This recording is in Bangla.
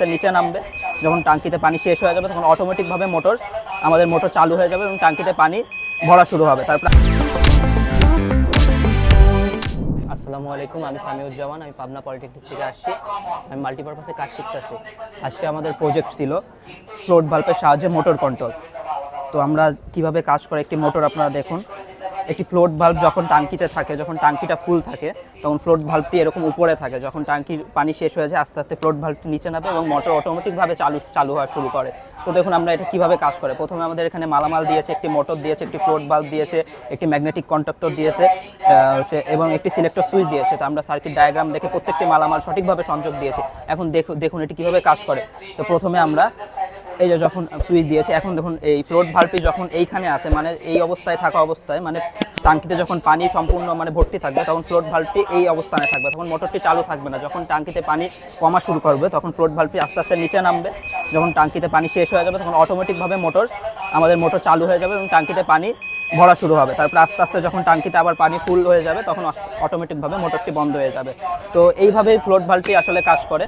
আস্তে নিচে নামবে। যখন টাঙ্কিতে পানি শেষ হয়ে যাবে, তখন অটোমেটিকভাবে মোটর আমাদের মোটর চালু হয়ে যাবে এবং টাঙ্কিতে পানি ভরা শুরু হবে। তারপর আসসালামু আলাইকুম, আমি সামিউজ্জামান, আমি পাবনা পলিটেকনিক থেকে আসছি। আমি মাল্টিপারপাসে কাজ শিখতেছি। আজকে আমাদের প্রজেক্ট ছিল ফ্লোট ভাল্বের সাহায্যে মোটর কন্ট্রোল তো আমরা কীভাবে কাজ করে একটি মোটর আপনারা দেখুন। একটি ফ্লোট ভাল্ব যখন টাঙ্কিতে থাকে, যখন টাঙ্কিটা ফুল থাকে, তখন ফ্লোট ভাল্বটি এরকম উপরে থাকে। যখন টাঙ্কির পানি শেষ হয়ে যায়, আস্তে আস্তে ফ্লোট ভাল্বটি নিচে নামে এবং মোটর অটোমেটিকভাবে চালু চালু হওয়া শুরু করে। তো দেখুন আমরা এটা কীভাবে কাজ করে। প্রথমে আমাদের এখানে মালামাল দিয়েছে, একটি মোটর দিয়েছে, একটি ফ্লোট ভাল্ব দিয়েছে, একটি ম্যাগনেটিক কন্ডাক্টর দিয়েছে হচ্ছে, এবং একটি সিলেক্টর সুইচ দিয়েছে। তো আমরা সার্কিট ডায়াগ্রাম দেখে প্রত্যেকটি মালামাল সঠিকভাবে সংযোগ দিয়েছি। এখন দেখুন দেখুন এটি কীভাবে কাজ করে। তো প্রথমে আমরা এই যে যখন সুইচ দিয়েছে, এখন দেখুন এই ফ্লোট ভাল্বটি যখন এইখানে আসে মানে এই অবস্থায় থাকা অবস্থায় মানে টাঙ্কিতে যখন পানি সম্পূর্ণ মানে ভর্তি থাকবে, তখন ফ্লোট ভাল্বটি এই অবস্থানে থাকবে। তখন মোটরটি চালু থাকবে না। যখন টাঙ্কিতে পানি কমা শুরু করবে, তখন ফ্লোট ভাল্বটি আস্তে আস্তে নিচে নামবে। যখন টাঙ্কিতে পানি শেষ হয়ে যাবে, তখন অটোমেটিকভাবে মোটর আমাদের মোটর চালু হয়ে যাবে এবং টাঙ্কিতে পানি ভরা শুরু হবে। তারপর আস্তে আস্তে যখন টাঙ্কিতে আবার পানি ফুল হয়ে যাবে, তখন অটোমেটিকভাবে মোটরটি বন্ধ হয়ে যাবে। তো এইভাবেই ফ্লোট ভাল্বটি আসলে কাজ করে।